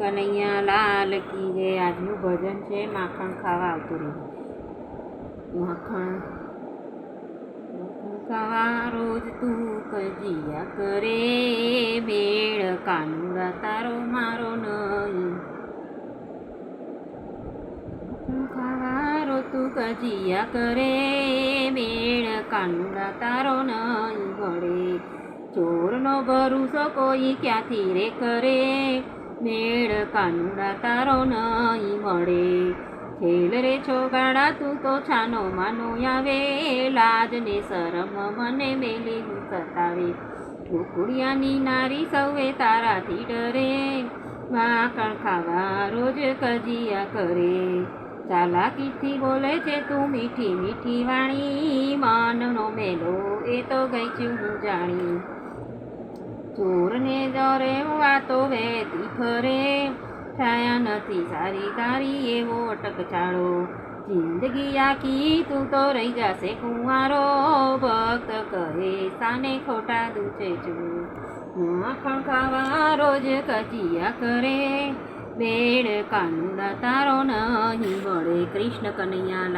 કનૈયા લાલ કી જે આજનું ભજન છે માખણ ખાવા આવતું રહ્યું માખણ. ખાવા રોજ તું કજિયા કરે. બેળ કાનુડા તારો મારો નહીં. ખાવા રો તું કજિયા કરે. બેળ કાનુડા તારો નહીં ભળે ચોરનો ભરૂસો કોઈ ક્યાંથી રે કરે? મેળ કાનુડા તારો નહીં મળે. ખેલ રે છોગાડા તું તો છાનો માનો આવે. લાજ ને શરમ મને મેલી સતાવે. ગોકુળિયાની નારી સૌએ તારાથી ડરે. માકણ ખાવા રોજ કજિયા કરે. ચાલાકીથી બોલે છે તું મીઠી મીઠી વાણી. માનનો મેલો એ તો ગઈ છું હું જાણી. ચોરને જરે વાતો વહેતી ફરે. છાયા નથી સારી તારી એવો અટકચાળો જિંદગી આખી તું તો રહી જશે કુંવારો. ભક્ત કહે, સાને ખોટા દૂચે છું. માખણ ખાવા રોજ કચિયા કરે. બેડ કાનુડા તારો નહીં વળે. કૃષ્ણ કનૈયા